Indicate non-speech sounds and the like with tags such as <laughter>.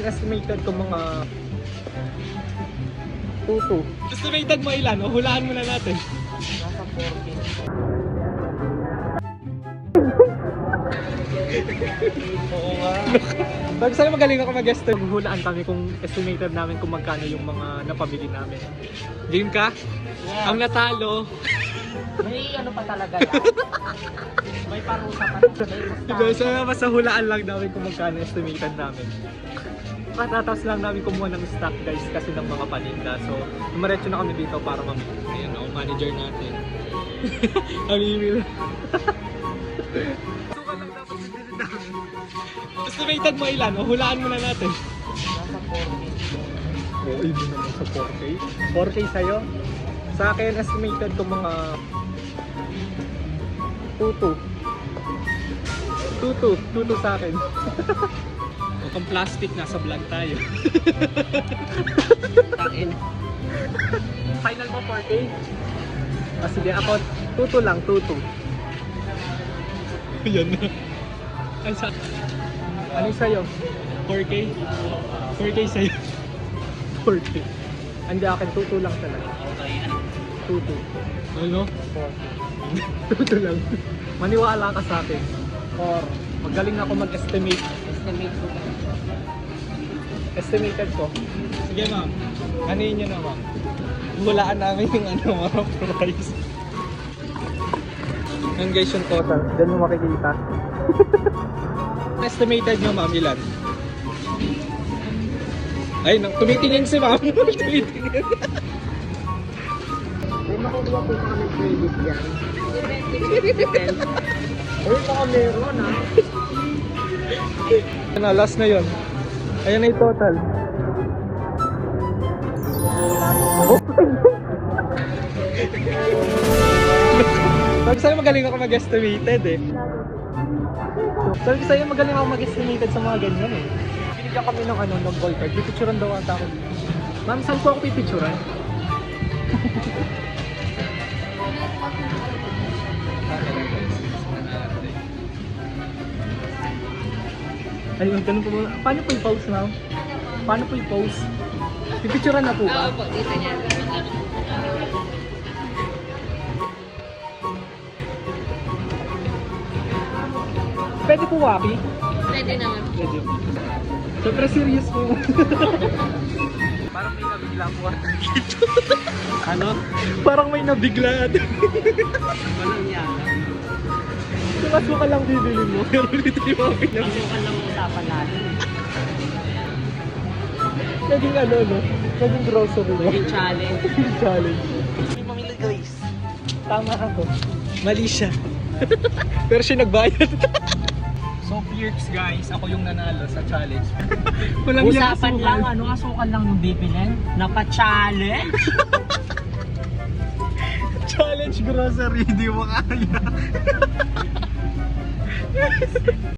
Estimated ko mga tutu. Estimated mo ilan? O hulaan mo na natin. <laughs> Nasa 14. Oo nga. Sabi sa'yo magaling ako mag-estimate. Hulaan kami kung estimated namin kung magkano yung mga napabili namin. Game ka? Yeah. Ang natalo. May ano pa talaga yan. <laughs> May parusa pa. May Diba? So, mustache. basta hulaan lang namin kung magkano estimated namin. Katatapos lang namin kumuha ng stock guys kasi ng mga paninda. So, dumaretso na kami dito para mamili. Ayan ako, manager natin. <laughs> Ang email. <laughs> Suka lang dapat bibili namin. Estimated mo ilan? O hulaan mo na natin. Nasa 14. Oo, yun naman sa 4K. 4K sa'yo? Sa akin, estimated ko mga 2-2. 2-2. 2-2 sa akin. kung plastic, nasa vlog tayo. <laughs> Tain. Final mo 4K? Ah, sige, ako 2-2 lang, 2-2. <laughs> Yan na. Ay, sa... Ano sa'yo? 4K? 4K sa'yo. <laughs> 4K. Hindi, akin 2-2 lang talaga. 2-2. Ano? 2-2 <laughs> lang. Maniwala ka sa akin. Or, magaling ako mag-estimate. Estimate ko. Estimated ko. Sige ma'am. Ano yun yun na ma'am? Hulaan namin yung ano mga price. Yan guys yung total. Diyan mo makikita. <laughs> Estimated nyo ma'am ilan? Ay, nang tumitingin si ma'am. tumitingin. <laughs> May makukuha po sa kami credit yan. Uy, baka meron ha. Ano, last na yun. Ayan na yung total. <laughs> Sabi sa'yo magaling ako mag-estimated eh. Sabi sa'yo magaling ako mag-estimated sa mga ganyan eh. Binigyan kami ng ano, ng gold card. Pipicturan daw ata ako. Ma'am, saan po ako pipicturan? <laughs> Ayun, ganun po ba? Paano po i-pause ma'am? Paano po i-pause? Pipicturan na po ba? po, dito niya. Pwede po waki? Pwede naman. Pwede. Siyempre serious po. Parang may nabigla po dito. ano? Parang may nabigla. Walang yan. Tumas mo ka lang bibili mo. Pero dito yung mga pinag- Masukan lang usapan natin. Naging ano, no? Naging grocery, no? Yung challenge. Challenge. May pamilya Grace. Tama ako. Mali siya. <laughs> Pero siya nagbayad. So, Pierce guys, ako yung nanalo sa challenge. <laughs> Walang Usapan lang, ano asukal lang yung bibilin? Napa-challenge? <laughs> Challenge grocery, di mo kaya. <laughs>